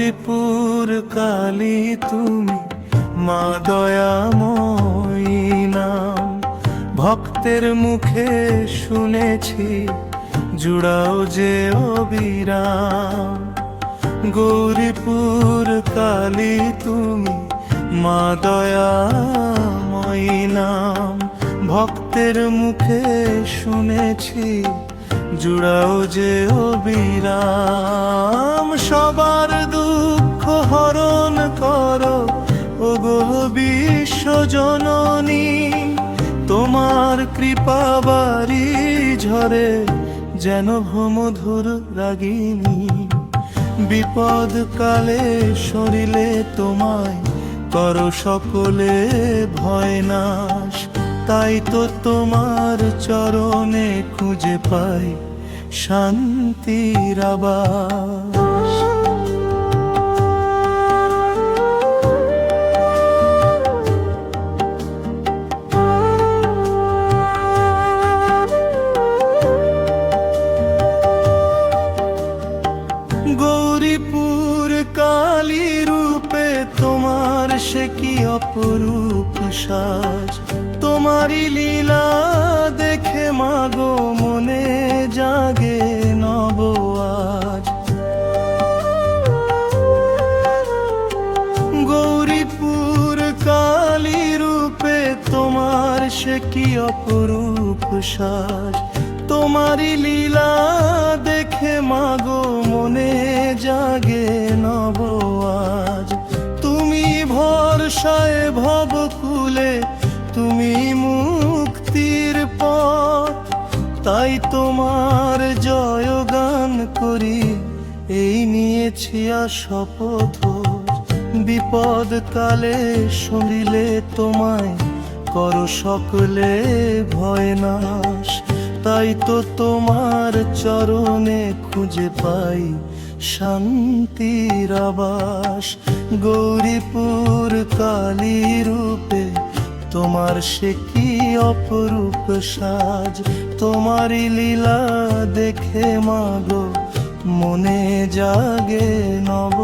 গৌরীপুর কালী তুমি মা ভক্তের মুখে শুনেছি, জুড়াও যে অবিরাম। গৌরীপুর কালী তুমি মা দয়াময়ী ভক্তের মুখে শুনেছি, জুড়াও যে অবিরাম। হরণ করো। ও গো বিশ্ব জননী, তোমার কৃপা বাড়ি ঝরে, যেন ভমধুর রাগিনী। বিপদ কালে সরিলে তোমায় করো সকলে ভয় নাশ। তাই তো তোমার চরণে খুঁজে পাই শান্তির আবাস। কালী রূপে তোমার সে কি অপরূপ সাজ? তোমারই লীলা দেখে মাগো মনে জাগে নব আজ। গৌরীপুর কালী রূপে তোমার সে কি অপরূপ সাজ? তোমারই লীলা দেখে মাগো মনে জাগে ভরসায় ভবকুলে তুমি মুক্তির পথ। তাই তোমার জয়গান করি, এই নিয়েছি শপথ বিপদ কালে শুনিলে তোমায় করো সকলে ভয় নাশ। তাই তো তোমার চরণে খুঁজে পাই শান্তির আবাস। গৌরীপুর কালী রূপে তোমার সে কি অপরূপ সাজ? তোমারই লীলা দেখে মাগো, মনে জাগে নব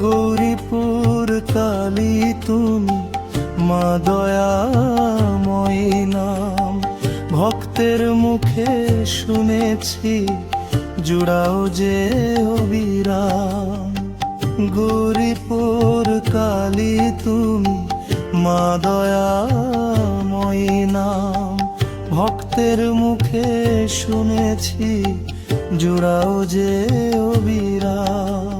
গৌরীপুর কালী তুমি, মা দয়াময়ী নাম। ভক্তের মুখে শুনেছি, জুড়াও যে অবিরাম। গৌরীপুর কালী তুমি, মা দয়াময়ী নাম। ভক্তের মুখে শুনেছি, জুড়াও যে অবিরাম।